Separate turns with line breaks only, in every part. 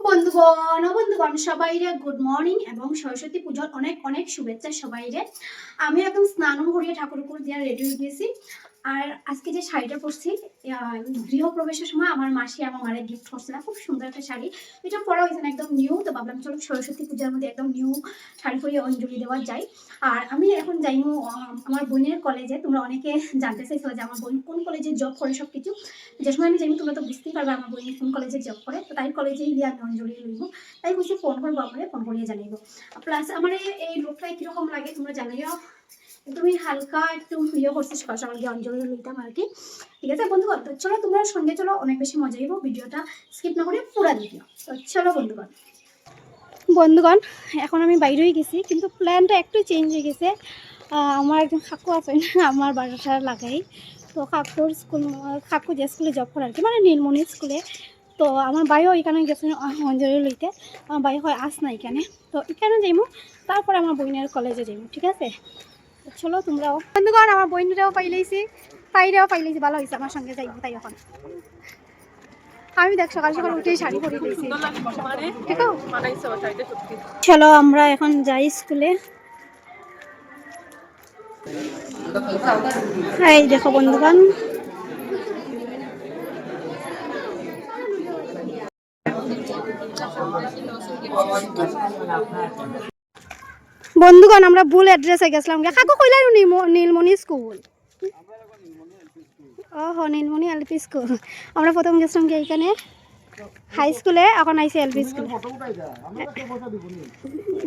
বন্ধুগণ বন্ধুগণ, সবাইরে গুড মর্নিং এবং সরস্বতী পুজোর অনেক অনেক শুভেচ্ছা সবাইরে। আমি একদম স্নান করিয়ে ঠাকুর উপর দিয়ে রেডি হয়ে গেছি আর আজকে যে শাড়িটা পরছি আহ, গৃহপ্রবেশের সময় আমার মাসি আমার মারে গিফট করছিল খুব সুন্দর একটা শাড়ি। এটা পরা হয়েছে না একদম নিউ তো ভাবলাম চলো সরস্বতী পূজার মধ্যে একদম নিউ শাড়ি পরিয়ে অঞ্জলি দেওয়া যায় আর আমি এখন যাইমু আমার বোনের কলেজে তোমরা অনেকে জানতে চাইছো যে আমার বোন কোন কলেজে জব করে সব কিছু যে সময় আমি যাইমু তোমরা তো বুঝতেই পারবে আমার বোন কোন কলেজে জব করে। তো তাই কলেজেই গিয়ে আমি অঞ্জলি লইব। তাই বলছি ফোন করব আপনারে ফোন করিয়ে জানাইবো। প্লাস আমার এই- এই লুকটা কীরকম লাগে তোমরা জানাইও। তুমি হালকা একটু ইয়ে করছি সকাল সকাল গিয়ে অঞ্জলি লইতাম আর কি ঠিক আছে বন্ধুগণ তো চলো তোমরা সঙ্গে চলো, অনেক বেশি মজা হইব ভিডিওটা স্কিপ না করে পুরা তো চলো বন্ধুগণ বন্ধুগণ, এখন আমি বাইরে হয়ে গেছি, কিন্তু প্ল্যানটা একটু চেঞ্জ হয়ে গেছে। আমার একজন কাকু আছে আমার বাসাটা লাগাই। তো কাকুর স্কুল কাকু যে স্কুলে জব করে আর কি মানে নীলমণি স্কুলে তো আমার ভাইও এখানে গেছে অঞ্জলি লইতে, আমার ভাই হয় আস না এখানে। তো এখানে যাইমু, তারপরে আমার বইনের কলেজে যাইমু, ঠিক আছে? চলো, তোমরাও। বন্ধুগণ, আমার বইনেরাও পাইলেইছি। পাইরেও পাইলেইছি, ভালো হয়েছে আমার সঙ্গে যাইবো তাই এখন। আমি দেখ, সকাল সকাল উঠেই শাড়ি পরে দিয়েছি চলো, আমরা এখন যাই স্কুলে। এই দেখো, বন্ধুগণ। বন্ধুগণ, আমরা ভুল অ্যাড্রেসে গেছিলাম। কাকু কইলাই নীলমণি স্কুল ও হ নীলমণি এলপি স্কুল আমরা প্রথম গেছিলাম গিয়ে এখানে হাই স্কুলে এখন আইসি এলপি স্কুলে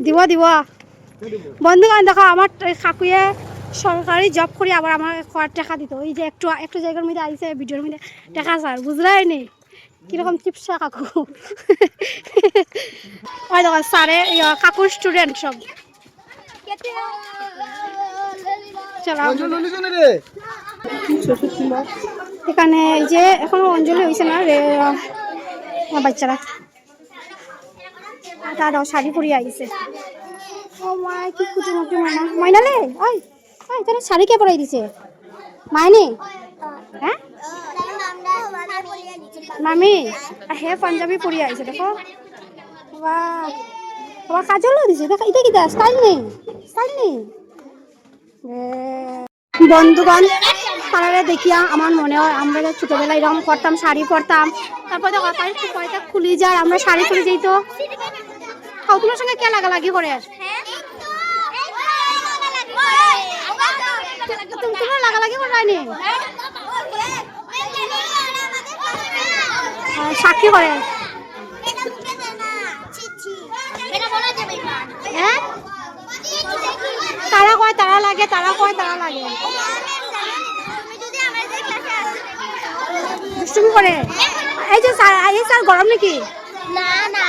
দিব দিব। বন্ধুগণ, দেখো, আমার কাকুয়ে সরকারি জব করে আবার আমার খোয়ার টাকা দিত ওই যে একটু একটু জায়গার মধ্যে আইসে ভিডিওর মধ্যে টাকা স্যার বুঝলাই নি? কীরকম চিপসা কাকু? ওই দেখো স্যারে কাকুর স্টুডেন্ট সব। এখানে এই যে এখনও অঞ্জলি হয়েছে না রে বাচ্চারা। তারাও শাড়ি পরিয়ে আইছে। ও মা কি কুচি মুচি মাইনা মাইনালে ওই ওই তারা শাড়ি কে পরাই দিছে? মাইনে? হ্যাঁ? মামি হে পাঞ্জাবি পরিয়ে আইছে দেখো। বাহ। আবার কাজলও দিছে। দেখো এটা কি স্টাইল নেই স্টাইল নেই। বন্ধুগণ তারা দেখিয়া আমার মনে হয় আমরা যে ছোটবেলায় এরকম করতাম শাড়ি পরতাম তারপর দেখো তাই পয়টা খুলি যায় আমরা শাড়ি খুলে যাই তো। খাও তোমার সঙ্গে কে লাগালাগি করে তুমি তোমার লাগালাগি করে যায়নি আহ, সাক্ষী করে। তারা কয় তারা লাগে তারা কয় তারা লাগে। দুষ্টুমি করে? এই যে স্যার এই স্যার গরম নাকি?
না না।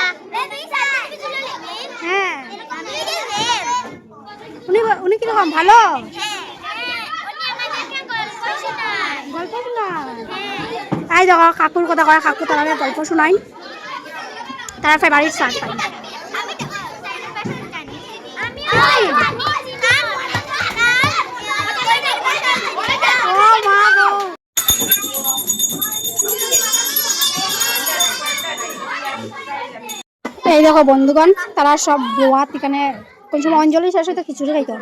হ্যাঁ। উনি উনি কীরকম ভালো? গল্প শোনায়। এই দেখো কাকুর কথা কয় কাকু তারা গল্প শোনাই তারা ফেভারিট স্যার পাই দেখো বন্ধুগণ তারা সব বোয়াত এখানে কোন সময় অঞ্জলি শেষ হয়তো খিচুড়ি খাইতো।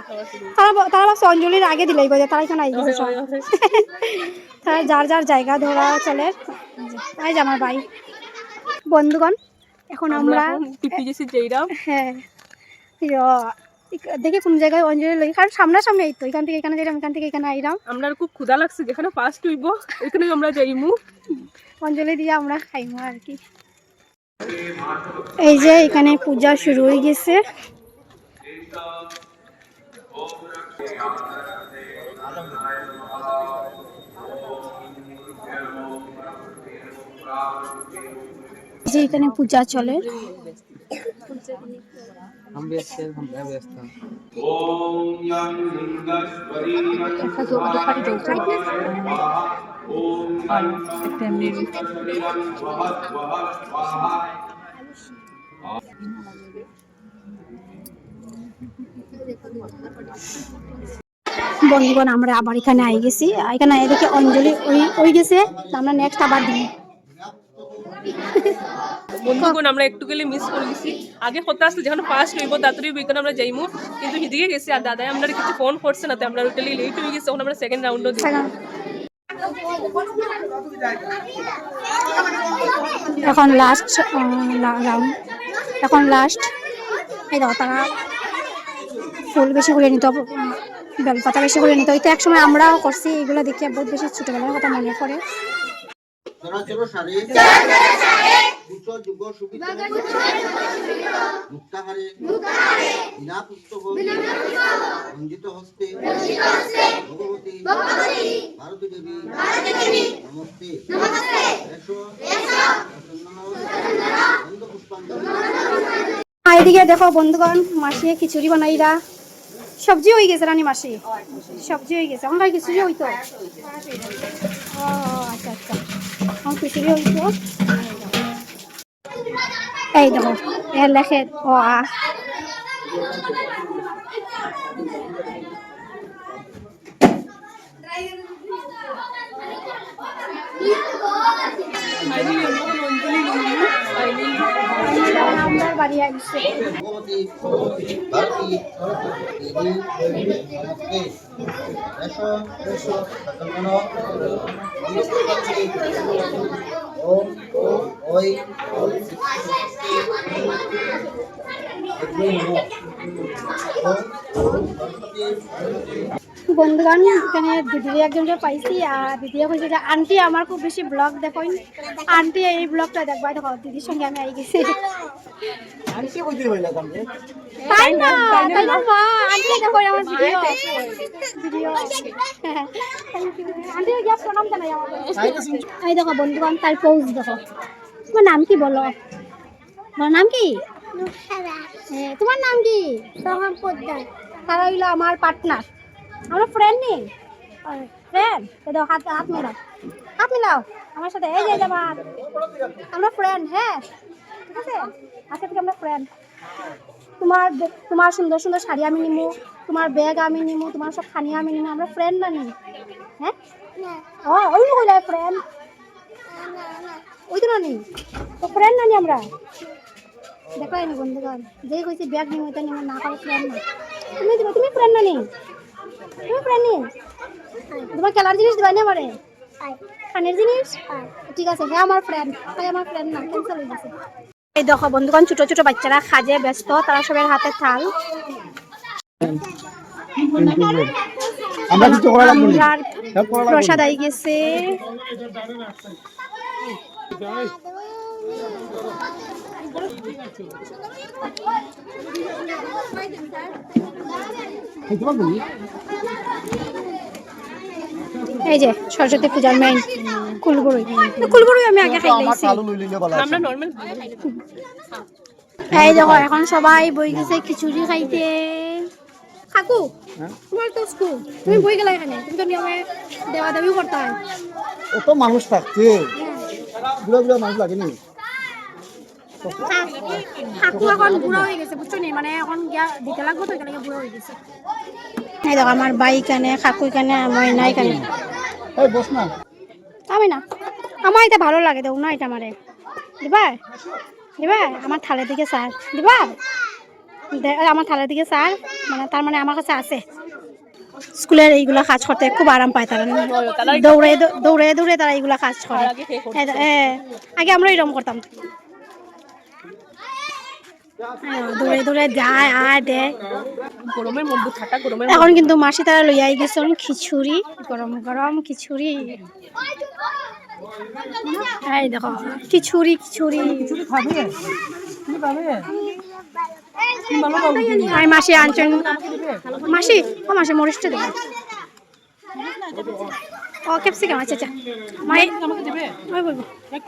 তারা তারা ভাবছে অঞ্জলির আগে দিলেই বোঝে তারা এখানে আইছে সব। তারা যার যার জায়গা ধরা চলে। এই যে আমার ভাই। বন্ধুগণ এখন আমরা হ্যাঁ দেখি কোন জায়গায় অঞ্জলি লই কারণ সামনাসামনি এই তো এখান থেকে এখানে যাইলাম এখান থেকে এখানে আইলাম
আমরা খুব ক্ষুধা লাগছে যেখানে ফার্স্ট হইব ওইখানে আমরা যাইমু।
অঞ্জলি দিয়ে আমরা খাইমু আর কি। এই যে এখানে পূজা শুরু হয়ে গেছে। যে এখানে পূজা চলে। বন্ধুগণ আমরা আবার এখানে আই গেছি। এখানে এদিকে অঞ্জলি ওই ওই গেছে আমরা নেক্সট আবার দিই।
বন্ধুগণ আমরা একটু গেলে মিস করে গেছি। আগে কথা আসলে যখন ফার্স্ট হইব তাড়াতাড়ি বিকেল আমরা যাইমু। কিন্তু হিদিকে গেছি আর দাদাই আমরা কিছু ফোন করছে না তো আমরা টোটালি লেট হয়ে গেছে তখন আমরা সেকেন্ড রাউন্ডও দিই।
এখন লাস্ট রাউন্ড এখন লাস্ট এই দেখো তারা ফুল বেশি করে নিত বেলপাতা বেশি করে নিত হয়তো একসময় আমরাও করছি এগুলো দেখে বহুত বেশি ছোটবেলার কথা মনে পড়ে
ভগবতী ভারতী দেবী নমস্তে।
এদিকে দেখো বন্ধুগণ মাসি খিচুড়ি বানাইরা সবজি হয়ে গেছে রানী মাসি। সবজি হয়ে গেছে। এখন খিচুড়ি হইতো। ও আচ্ছা আচ্ছা। এখন খিচুড়ি হইতো। এই দেখো এর লেখে ও আ আমরা বাড়ি আসছে
ভগবতী ভারতী দেবী নমস্তে এসো এসো সকলগণ ওম ওই ওম
বন্ধুগণ এখানে দিদির একজনকে পাইছি আর দিদি কইছে যে আন্টি আমার খুব বেশি ব্লগ দেখোই আন্টি এই ব্লগটা দেখবা দেখো দিদির সঙ্গে আমি আই গেছি। তাই না তাই না মা আন্টি দেখো আমার ভিডিও। ভিডিও আন্টি গিয়ে প্রণাম জানাই আমাকে। এই দেখো বন্ধুগণ তার পোজ দেখো। তোমার নাম কি বলো? তোমার নাম কি? তোমার নাম কি? তারা হইল আমার পার্টনার আমরা ফ্রেন্ড নেই ফ্রেন্ড তো দাও হাত হাত মেলাও। হাত মেলাও। আমার সাথে এই যে আমার আমরা ফ্রেন্ড হ্যাঁ। ঠিক আছে? আজকে থেকে আমরা ফ্রেন্ড তোমার তোমার সুন্দর সুন্দর শাড়ি আমি নিমু। তোমার ব্যাগ আমি নিমু। তোমার সব খানি আমি নিমু। আমরা ফ্রেন্ড না নি? হ্যাঁ? ও ওই কইলা ফ্রেন্ড ওই তো না নি তো ফ্রেন্ড না নি আমরা? দেখো এনে বন্ধুগণ যেই কইছি ব্যাগ নিমু এটা নিমু না করে ফ্রেন্ড না। তুমি তুমি ফ্রেন্ড না নি? তুমি নি তোমার খেলার জিনিস দিবা নি খানের জিনিস ঠিক আছে হ্যাঁ আমার ফ্রেন্ড হ্যাঁ আমার ফ্রেন্ড না ক্যান্সেল হয়ে গেছে এই দেখো বন্ধুগণ ছোট ছোট বাচ্চারা খাজে ব্যস্ত তারা সবার হাতে থাল
আমরা কিছু করা লাগবে না
প্রসাদ আই গেছে এই যে সরস্বতী পূজার মেইন কুলগুড়ি কুলগুড়ি আমি আগে খাই
আমরা নর্মাল
এই দেখো এখন সবাই বই গেছে খিচুড়ি খাইতে। কাকু তোমার তো স্কুল তুমি বই গেলা এখানে? তুমি তো নিয়মে দেওয়া দেওয়ি করতে হয়।
মানুষ থাকছে। বুড়া বুড়া মানুষ লাগেনি
কাকু এখন বুড়া হয়ে গেছে বুঝছ নি? মানে এখন গিয়া দিতে লাগবো তো এখানে বুড়া হয়ে গেছে। এই দেখো আমার বাই কানে কাকু কানে মই নাই কানে
এই বস না।
আমি না। আমার এটা ভালো লাগে দেও না এটা আমারে দিবা? দিবা? আমার থালের দিকে স্যার দিবা? দে- আমার থালের দিকে স্যার মানে তার মানে আমার কাছে আছে। স্কুলের এইগুলা কাজ করতে খুব আরাম পায় তারা দৌড়ে দৌড়ে দৌড়ে তারা এইগুলা কাজ করে
আগে
আমরা এরকম করতাম। দৌড়ে দৌড়ে যায় আর দেয়
গরমের মধ্যে ঠাটা গরমের
এখন কিন্তু মাসি তারা লইয়াই গেছেন খিচুড়ি গরম গরম খিচুড়ি। এই দেখো খিচুড়ি খিচুড়ি। আমি মাসি আনছেন। মাসি ও মাসি মরিচটা দেবে। ও ক্যাপসিকাম আচ্ছা আচ্ছা।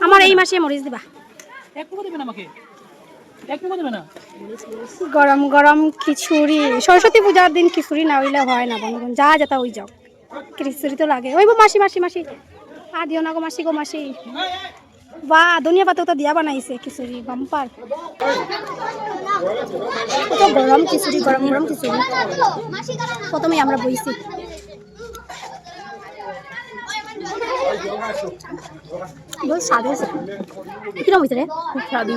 আমার এই- মাসে মরিচ দিবা।
এক টাকা দেবে না আমাকে?
গরম গরম খিচুড়ি, সরস্বতী পূজার দিন খিচুড়ি না হইলে হয় না বন্ধুগণ, যা যেটা ওই যাও। খিচুড়ি তো লাগে। ওই মাসি মাসি মাসি। আ, দিও না গো মাসি গো মাসি। বা, ধনিয়া পাতা তো দিয়া বানাইছে খিচুড়ি, বাম্পার। কত গরম খিচুড়ি, গরম গরম খিচুড়ি। প্রথমে আমরা বইছি। বহুত
খুব স্বাদ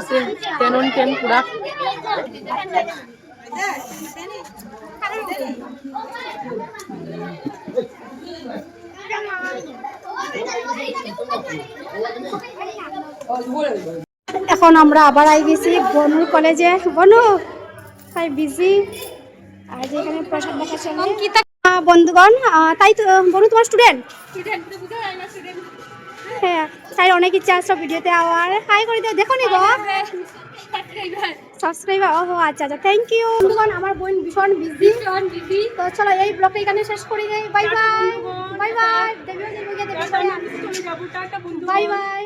এখন আমরা আবার আই গেছি বনুর কলেজে। বনু তাই বিজি আর যে এখানে প্রসাদ দেখাচ্ছে আহ, বন্ধুগণ তাই তো বনু তোমার স্টুডেন্ট স্টুডেন্ট হ্যাঁ তাই অনেক ইচ্ছা আছে ভিডিওতে আবার হাই করে দিও দেখো নি গো। সাবস্ক্রাইবার ও আচ্ছা আচ্ছা থ্যাংক ইউ বন্ধুগণ আমার বোন ভীষণ বিজি তো চলো এই ব্লগটা এখানে শেষ করি যাই bye bye bye bye bye bye